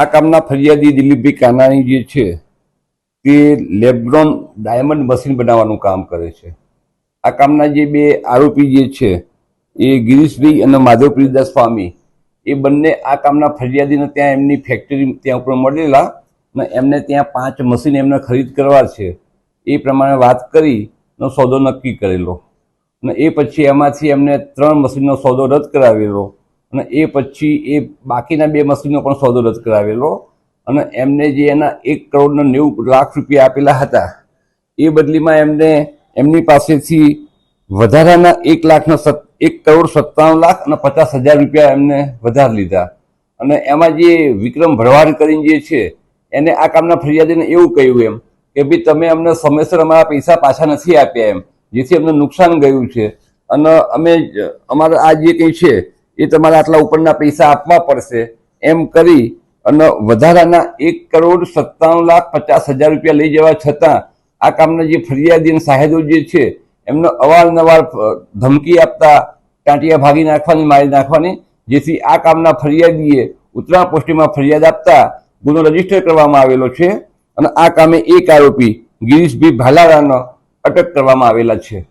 આ કામના ફરિયાદી દિલીપભાઈ કાનાણી જે છે, તે લેબ્રોન ડાયમંડ મશીન બનાવવાનું કામ કરે છે. આ કામના જે બે આરોપી જે છે, એ ગિરીશભાઈ અને માધવપ્રિયદાસ સ્વામી, એ બંને આ કામના ફરિયાદીને ત્યાં એમની ફેક્ટરી ત્યાં ઉપર મળેલા ને એમને ત્યાં પાંચ મશીન એમને ખરીદ કરવા છે. એ પ્રમાણે વાત કરી નો સોદો નક્કી કરેલો. અને એ પછી એમાંથી એમને ત્રણ મશીનનો સોદો રદ કરાવેલો. અને એ પછી એ બાકીના બે મશીનો પણ સોદો રદ કરાવેલો. અને એમને જે એના એક કરોડના નેવું લાખ રૂપિયા આપેલા હતા, એ બદલીમાં એમને એમની પાસેથી વધારાના એક લાખના સત, એક કરોડ સત્તાણું લાખ અને પચાસ હજાર રૂપિયા એમને વધારે લીધા. અને એમાં જે વિક્રમ ભરવાડ કરીને જે છે, એને આ કામના ફરિયાદીને એવું કહ્યું એમ કે ભાઈ તમે અમને સમયસર અમારા પૈસા પાછા નથી આપ્યા એમ, જેથી અમને નુકસાન ગયું છે. અને અમે અમારા આ જે કંઈ છે એ તમારે આટલા ઉપરના પૈસા આપવા પડશે. એમ કરી અને વધારાના એક કરોડ સત્તાવન લાખ પચાસ હજાર રૂપિયા લઈ જવા છતાં આ કામના જે ફરિયાદી અને સાહેદો જે છે, એમને અવારનવાર ધમકી આપતા ટાંટિયા ભાગી નાખવાની, મારી નાખવાની, જેથી આ કામના ફરિયાદીએ ઉત્તરાયણ પોસ્ટીમાં ફરિયાદ આપતા ગુનો રજિસ્ટર કરવામાં આવેલો છે અને આ કામે એક આરોપી ગિરીશભાઈ ભાલારાનો અટક કરવામાં આવેલા છે.